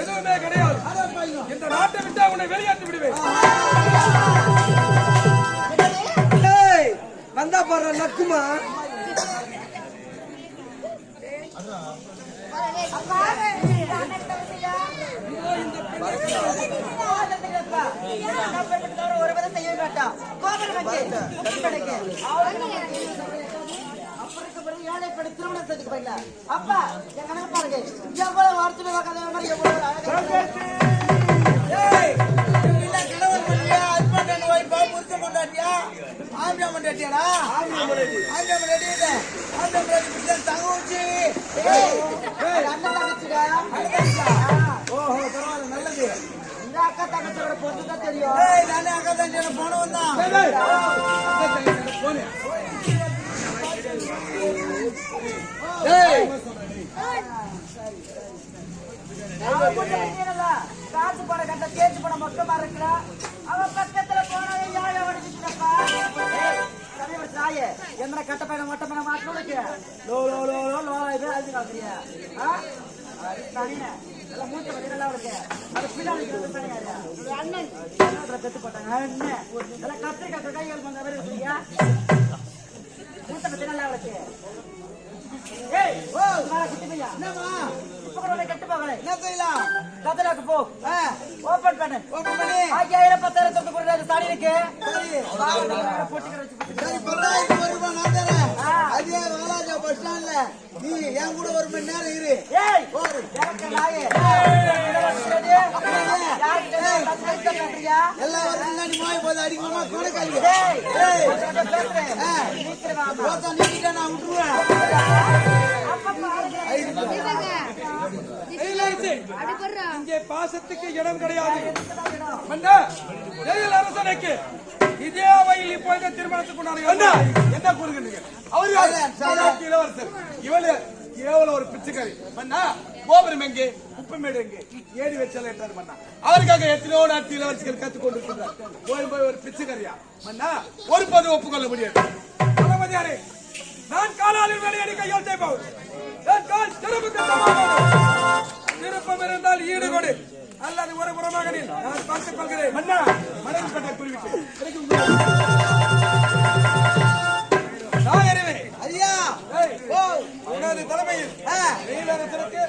எதுவுமே கிடையாது. இந்த நாட்டை விட்டு உன்னை வெளியேற்றி விடுவேன். வந்தா பாரு நக்குமா? என் கணக்கு பாருங்க. எவ்வளவு வருஷம் கதை மாதிரி எவ்வளவு இல்ல. ஆம்பளை பொண்டாட்டி புருஷன் தங்கச்சி. ஏய், ஏய், அண்ணன் தங்கச்சிடா அழகா. ஓஹோ, பரவாயில்ல, நல்லது. இந்த அக்கா தங்கச்சியோட பொண்ணு தான் தெரியும் நானே அக்கா தம்பியோட போனவன் தான். டேய், அவன் பொண்ணு தெரியல. காசு போட கட்ட தேய்ச்சி போட மொத்தமா இருக்கிறா அவன் பக்கத்துல போனவே யாழ வடிச்சுட்டப்பா நாயே எந்த கட்ட பையனை மொட்டை பையனை மாட்டணும் லோ லோ லோ லோ லோ இது அழுது காக்குறியா தனியா. எல்லாம் மூத்த பதினெல்லாம் இருக்கு. அது பின்னாடி அண்ணன். கத்து போட்டாங்க? அண்ணன் எல்லாம் கைகள் வந்த மாதிரி மூத்த பதினெல்லாம் இருக்கு. ஏய் ஓ குட்டி பையா கட்டு போகலை. என்ன செய்யலாம்? கதலாக்கு போ. ஓபன் பண்ணு. ஐயாயிரம் பத்தாயிரம் தொட்டு கொடுறாரு சாடி இருக்கு சரி. பத்தாயிரத்து ஒரு ரூபாய் நான் தரேன். ஆ. அதே வாலாஜா பஸ் ஸ்டாண்ட்ல நீ என் கூட ஒரு மணி நேரம் இரு. ஏய் எல்லாம் ஒரு முன்னாடி மாய் போது அடிக்கணுமா? கொடைக்காலி பேசுறேன். நான் விட்டுருவேன். இங்கே பாசத்துக்கு இடம் கிடையாது. அரசனுக்கு இதே வகையில் இப்பொழுது திருமணத்துக்கு. என்ன கூறுகிறீங்க அவர் இளவரசர். இவளு கேவலம் ஒரு பிச்சைக்காரி. மன்னா கோபுரம் எங்கே? குப்பமேடு எங்கே? ஏடி வச்சால என்றார் மன்னா அவருக்காக எத்தனையோ நாட்டு இளவரசிகள் கத்துக் கொண்டிருக்கிறார் போய் போய் ஒரு பிச்சைக்காரியா? மன்னா ஒரு பது ஒப்புக்கொள்ள முடியாது. நான் காலாளில் வெளியடி கையால் தேய்ப்பவர். என் கால் விருப்பம் இருந்தால் ஈடுகொடு. அல்லது ஒரு புறமாக. நான் பார்த்துக் கொள்கிறேன். மன்னா மனம் குறிவிட்டு. ஐயா உனது தலைமையில். நீலரசனுக்கு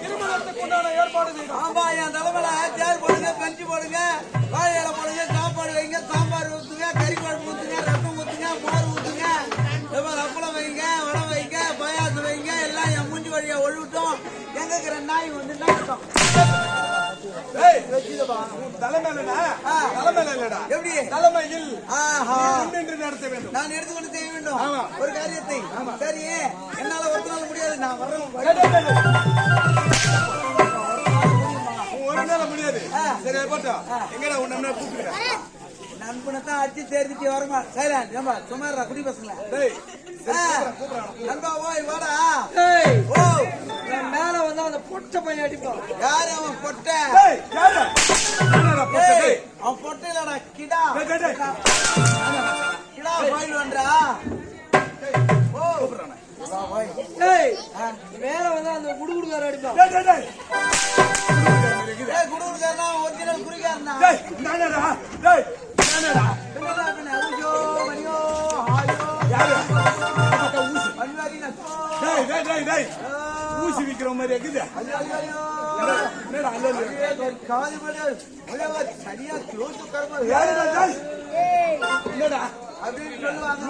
திருமணத்துக்கு உண்டான ஏற்பாடு செய்தோம். ஆமா என் தலைமையில நடத்த வேண்டும். நான் எடுத்துக்கொண்டு செய்ய வேண்டும். ஒரு காரியத்தை. சரி என்னால ஒருத்தனால முடியாது. நான் வர்றேன். ஒரு நாள் முடியாது. சரி போட்டோம் எங்கடா உன் நம்ம கூப்பிடுறேன் நண்பனை தான் அடிச்சு தேர்ந்துட்டு வரமா? சைலண்ட் ஏம்பா சுமாரா குடி பசங்களா? நண்பா ஓய் வாடா. ஏய் ஓ மேல வந்தா அந்த பொட்ட பையன் அடிப்பான். யாரு அவன் பொட்டை? என்னடா போட்ட அவன் பொட்டையிலடா கிடா. கிடா போயிடுவான்றா ஓ. வா, ஓய். ஏய் மேல வந்தா அந்த குடுகுடுக்கார அடிப்பான். குடுகுடுக்காரனா ஒரிஜினல் குறிகாரனா ஊசி விக்கிற மாதிரி இருக்குது சரியா டேய்? என்னடா அப்படின்னு சொல்லுவாங்க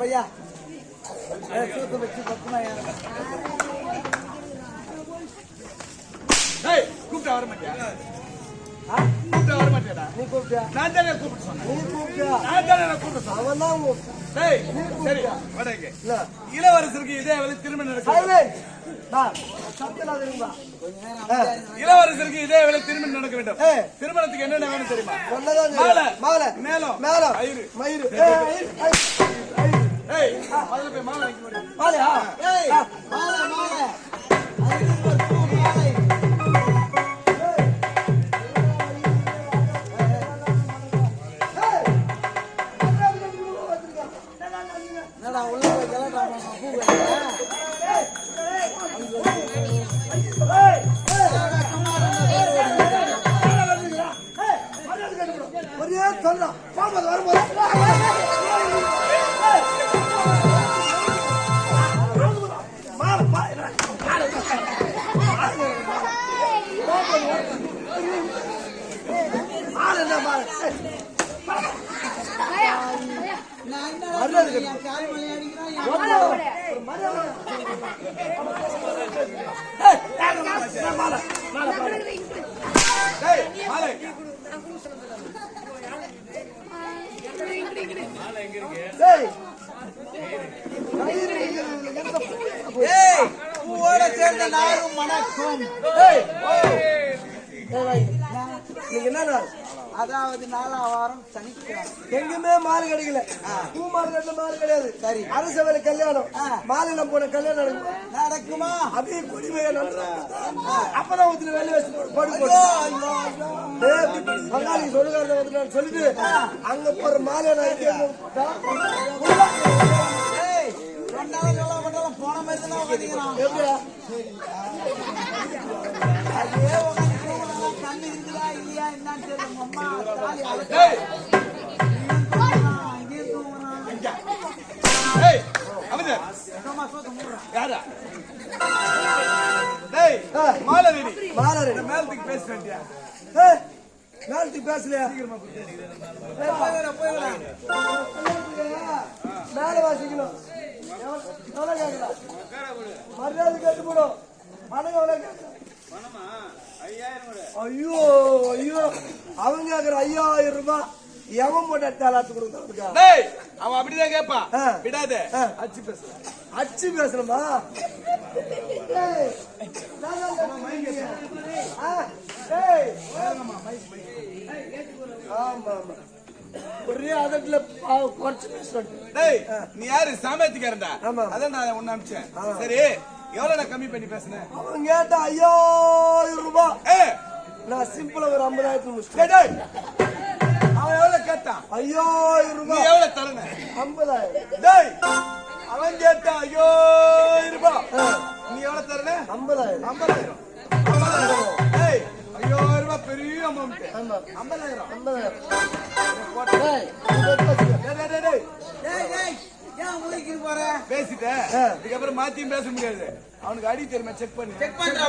பையா ஏ, சூத்து வச்சு பத்துமா டேய், கூப்பிட்டா வர மாட்டியா? கூப்பிட்டா வர மாட்டியாடா? நீ கூப்பிட்டியா? நான் தானே கூப்பிட சொன்னேன். நீ கூப்பிட்டியா? நான் தானே கூப்பிட சொன்னேன். அவன் தான் டேய், சரி, வாடா இங்க. இளவரசருக்கு இதே வேலை திருமணம் நடக்கும் இளவரசருக்கு இதே வேலை திருமணம் நடக்க வேண்டும். திருமணத்துக்கு என்னென்ன வேணும் தெரியுமா? மாலை. மாலை. மேளம். மேலம் மயிறு. மயிறு. ஏய், முதல்ல போய் மாலை வாங்கி. மாலையா? ஏய். மாலை மாலை. சேர்ந்த நாரும் மணக்கும் நீங்க என்ன நாள்? அதாவது நாலாம் வாரம் சனிக்கிழமை. எங்குமே மாலை கிடைக்கல. பூ மார்க்கெட்ல மாலை கிடையாது. சரி. அரச வேலை கல்யாணம். மாலையில போன கல்யாணம் நடக்கும்? நடக்குமா? அப்படியே கொடிமையா அப்பதான் ஒருத்தர் வேலை வச்சு படு ஐயோ ஐயோ ஐயோ. பங்காளி சொல்லுகாரத வந்து சொல்லிட்டு அங்க போற மாலை நான் போன மாதிரி தான் கண்ணு இருக்குதா இல்லையா என்னன்னு தெரியல அம்மா தாலி பேச வேண்டியா? மேல வாசிக்கணும் மரியாதை கேட்டு போடும் எவ்வளவு கேட்கலாம் ஐயோ ஐயோ அவங்க கேக்குற ஐயாயிரம் ரூபாய் எவன் போட்ட தேலாத்து கொடுத்தாங்க டேய், அவன் அப்படிதான் கேட்பான். ஆ. விடாத. ஆ. அடிச்சு பேசு. அச்சு பேசணுமா. ஆமா ஆமா ஒரே அதட்டுல பா- குறைச்சு பேசுறேன் டேய், நீ யாரு சாமர்த்திக்காரன்டா? ஆமா. அதான் நான் உன்னை அனுப்பிச்சேன். சரி எவ்வளவு நான் கம்மி பண்ணி பேசினேன் அவன் கேட்ட ஐயாயிரம் ரூபாய். ஏய், நான் சிம்பிளா ஒரு ஐம்பதாயிரத்து முடிச்சிட்டேன். அவன் எவ்வளவு கேட்டான் ஐயாயிரம் ரூபாய். எவ்வளவு தரன? ஐம்பதாயிரம். டேய்! அவன் கேட்டான் ஐயோ ரூபாய். நீ எவ்வளவு தரன? ஐம்பதாயிரம். ஐம்பதாயிரம். டேய் ஐயோ ரூபாய் பெரிய அமௌண்ட் ஐம்பதாயிரம். ஐம்பதாயிரம் ஏய், இது பேசுங்க. டேய், டேய், டேய், டேய். டேய் டேய் ஏன் ஊருக்கு போற பேசிட்டேன் ஆ. இதுக்கப்புறம் மாத்தியும் பேச முடியாது. அவனுக்கு அடி தெரியுமா? செக் பண்ணு. செக் பண்றா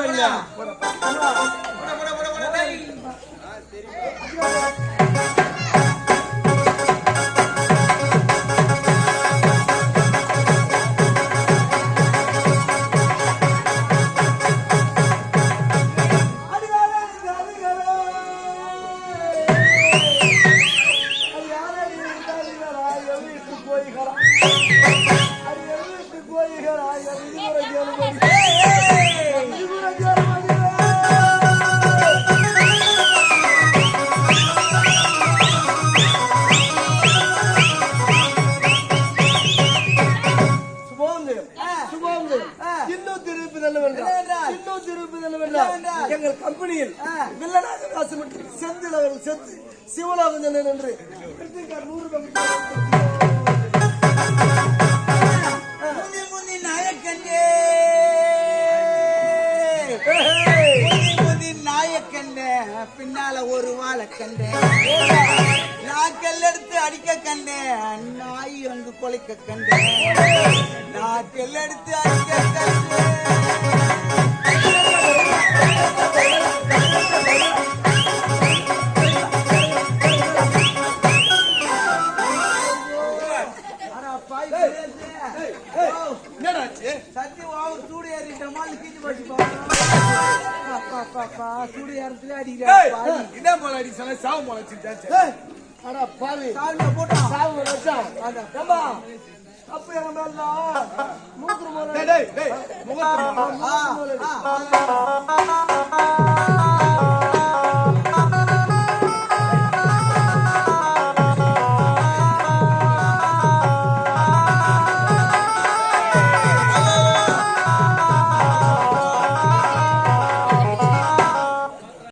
செந்தில் அவர்கள் செத்து சிவலோகம் சென்றேன் என்று நூறு முந்தி நாயக்கண்டே முந்தி நாயக்கண்டே பின்னால ஒரு வாழை கண்டே நான் கல்லெடுத்து அடிக்க கண்டே நாய் வந்து கொலைக்க கண்டேன் நான் கல்லெடுத்து அடிக்க கண்டேன் பாப்பா சூடு அடிக்கிறேன் என்ன போல அடி சாவு போல அடா பாவி. சாவில போட்டான் சாவு வச்சா ஏம்பா அப்ப மேல நூற்று முறை